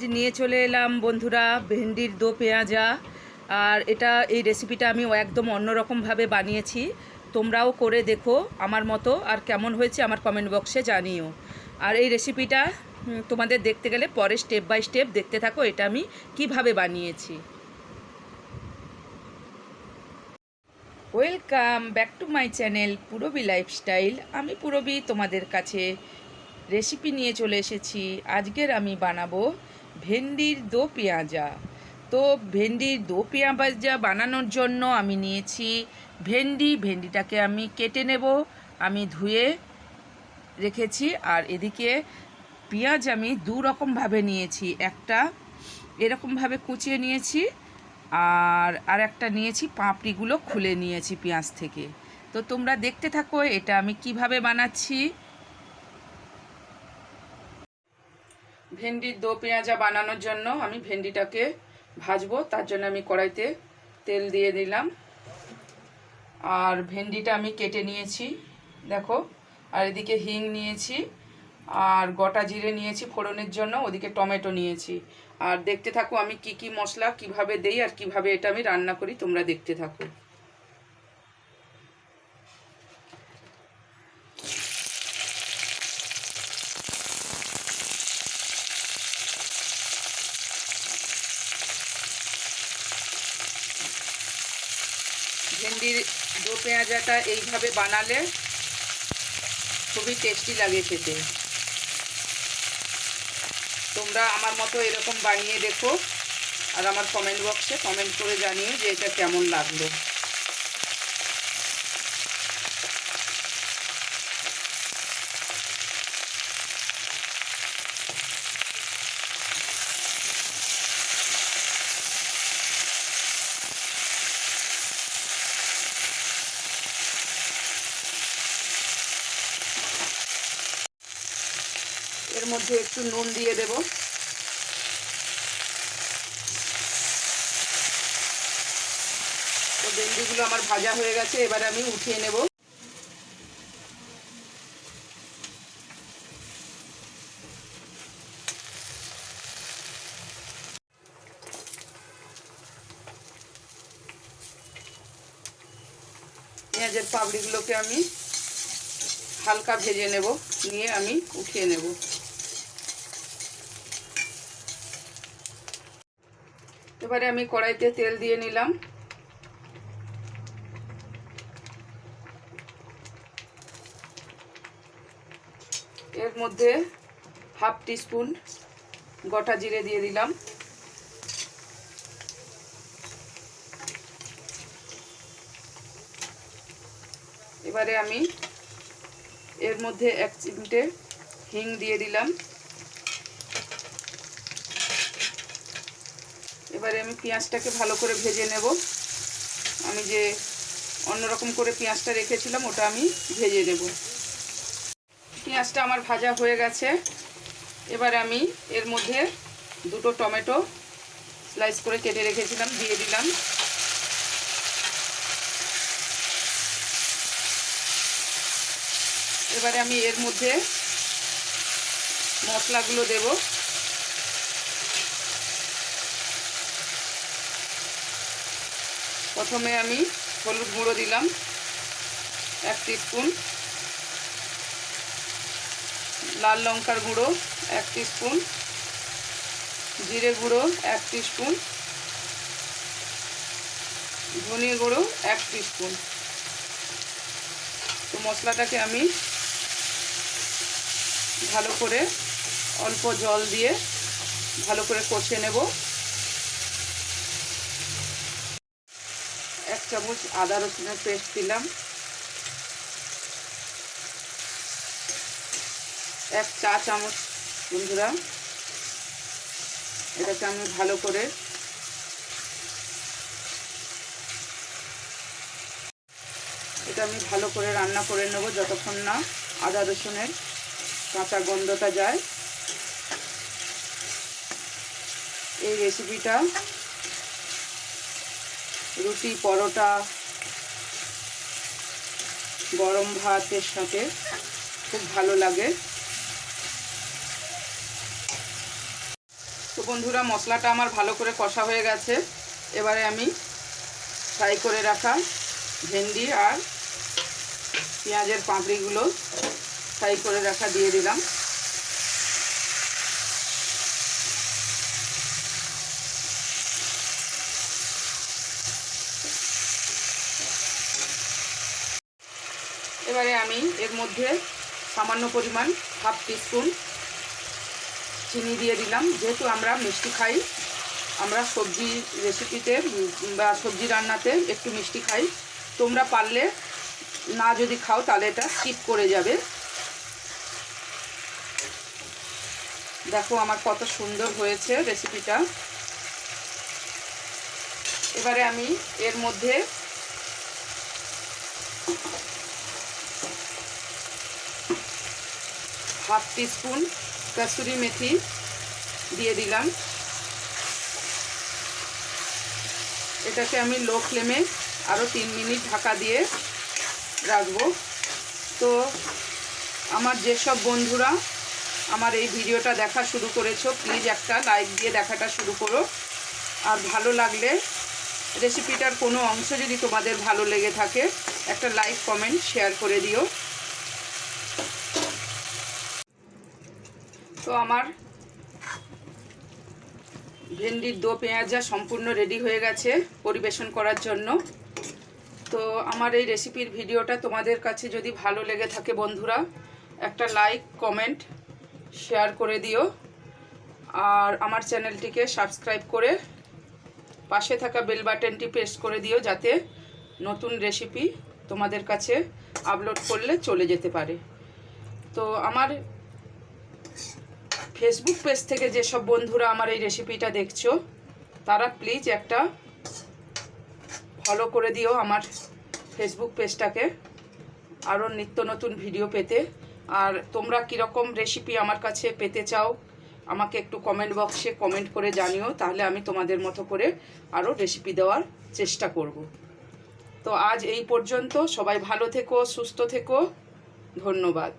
আজ নিয়ে চলে এলাম বন্ধুরা ভেন্ডির দো পেঁয়াজা। আর এটা, এই রেসিপিটা আমি একদম অন্যরকমভাবে বানিয়েছি। তোমরাও করে দেখো আমার মতো আর কেমন হয়েছে আমার কমেন্ট বক্সে জানিও। আর এই রেসিপিটা তোমাদের দেখতে গেলে পরে স্টেপ বাই স্টেপ দেখতে থাকো এটা আমি কীভাবে বানিয়েছি। Welcome back to my channel Purbi lifestyle আমি পুরবি তোমাদের কাছে রেসিপি নিয়ে চলে এসেছি। আজকের আমি বানাবো ভেন্ডির দো পেঁয়াজা। তো ভেন্ডির দো পেঁয়াজা বানানোর জন্য আমি নিয়েছি ভেন্ডি। ভেন্ডিটাকে আমি কেটে নেব, আমি ধুয়ে রেখেছি। আর এদিকে পেঁয়াজ আমি দু রকমভাবে নিয়েছি, একটা এরকমভাবে কুচিয়ে নিয়েছি আর আর একটা নিয়েছি, পাঁপড়িগুলো খুলে নিয়েছি পেঁয়াজ থেকে। তো তোমরা দেখতে থাকো এটা আমি কীভাবে বানাচ্ছি। ভেন্ডির দো পেঁয়াজা বানানোর জন্য আমি ভেন্ডিটাকে ভাজবো। তার জন্য আমি কড়াইতে তেল দিয়ে দিলাম। আর ভেন্ডিটা আমি কেটে নিয়েছি, দেখো। আর এদিকে হিং নিয়েছি, আর গোটা জিরে নিয়েছি ফোড়নের জন্য, ওদিকে টমেটো নিয়েছি। আর দেখতে থাকো আমি কি কি মশলা কীভাবে দেই আর কীভাবে এটা আমি রান্না করি, তোমরা দেখতে থাকো। ভেন্ডির দো পেঁয়াজাটা এইভাবে বানালে খুবই টেস্টি লাগে খেতে। তোমরা আমার মতো এরকম বানিয়ে দেখো আর আমার কমেন্ট বক্সে কমেন্ট করে জানিও যে এটা কেমন লাগল। মধ্যে একটু নুন দিয়ে দেব। তো ভেন্ডিগুলো আমার ভাজা হয়ে গেছে, এবার আমি উঠিয়ে নেব। পেঁয়াজের পাপড়িগুলোকে আমি হালকা ভেজে নেব, নিয়ে আমি উঠিয়ে নেব। এবারে আমি কড়াইতে তেল দিয়ে নিলাম। এর মধ্যে হাফ টিস্পুন গোটা জিরে দিয়ে দিলাম। এবারে আমি এর মধ্যে এক চিমটে হিং দিয়ে দিলাম এবারে আমি পেঁয়াজটাকে ভালো করে ভেজে নেব। আমি যে অন্যরকম করে পেঁয়াজটা রেখেছিলাম, ওটা আমি ভেজে দেব। পেঁয়াজটা আমার ভাজা হয়ে গেছে। এবারে আমি এর মধ্যে দুটো টমেটো স্লাইস করে কেটে রেখেছিলাম, দিয়ে দিলাম। এবারে আমি এর মধ্যে মশলাগুলো দেব। প্রথমে আমি হলুদ গুঁড়ো দিলাম, এক স্পুন লাল লঙ্কার গুঁড়ো, এক স্পুন জিরে গুঁড়ো, এক স্পুন ধনে গুঁড়ো, এক স্পুন তো মশলাটাকে আমি ভালো করে অল্প জল দিয়ে ভালো করে কষে নেব। চামচ আদা রসুনের পেস্ট দিলাম। এক চা চামচ, বন্ধুরা। এটাকে আমি ভালো করে এটা আমি ভালো করে রান্না করে নেব যতক্ষণ না আদা রসুনের কাঁচা গন্ধটা যায়। এই রেসিপিটা রুটি, পরোটা, গরম ভাতের সাথে খুব ভালো লাগে। তো বন্ধুরা, মশলাটা আমার ভালো করে কষা হয়ে গেছে। এবারে আমি ফ্রাই করে রাখা ভেন্ডি আর পেঁয়াজের পাঁপড়িগুলো ফ্রাই করে রাখা দিয়ে দিলাম এবারে আমি এর মধ্যে সামান্য পরিমাণ হাফ টিস্পুন চিনি দিয়ে দিলাম। যেহেতু আমরা মিষ্টি খাই, আমরা সবজি রেসিপিতে বা সবজি রান্নাতে একটু মিষ্টি খাই। তোমরা পারলে না যদি খাও, তাহলে এটা স্কিপ করে যাবে। দেখো আমার কত সুন্দর হয়েছে রেসিপিটা এবারে আমি এর মধ্যে হাফ টিস্পুন কসুরি মেথি দিয়ে দিলাম। এটাকে আমি লো ফ্লেমে আরও তিন মিনিট ঢাকা দিয়ে রাখব। তো আমার যেসব বন্ধুরা আমার এই ভিডিওটা দেখা শুরু করেছ, প্লিজ একটা লাইক দিয়ে দেখাটা শুরু করো। আর ভালো লাগলে রেসিপিটার কোনো অংশ যদি তোমাদের ভালো লেগে থাকে, একটা লাইক, কমেন্ট, শেয়ার করে দিও। তো আমার ভেন্ডির দো পেঁয়াজা সম্পূর্ণ রেডি হয়ে গেছে পরিবেশন করার জন্য। তো আমার এই রেসিপির ভিডিওটা তোমাদের কাছে যদি ভালো লেগে থাকে বন্ধুরা, একটা লাইক কমেন্ট শেয়ার করে দিও। আর আমার চ্যানেলটিকে সাবস্ক্রাইব করে পাশে থাকা বেল বাটনটি প্রেস করে দিও যাতে নতুন রেসিপি তোমাদের কাছে আপলোড করলে চলে যেতে পারে। তো আমার ফেসবুক পেজ থেকে যেসব বন্ধুরা আমার এই রেসিপিটা দেখছ, তারা প্লিজ একটা ফলো করে দিও আমার ফেসবুক পেজটাকে আরও নিত্য নতুন ভিডিও পেতে। আর তোমরা কীরকম রেসিপি আমার কাছে পেতে চাও, আমাকে একটু কমেন্ট বক্সে কমেন্ট করে জানিও, তাহলে আমি তোমাদের মতো করে আরও রেসিপি দেওয়ার চেষ্টা করব। তো আজ এই পর্যন্ত, সবাই ভালো থেকো, সুস্থ থেকো, ধন্যবাদ।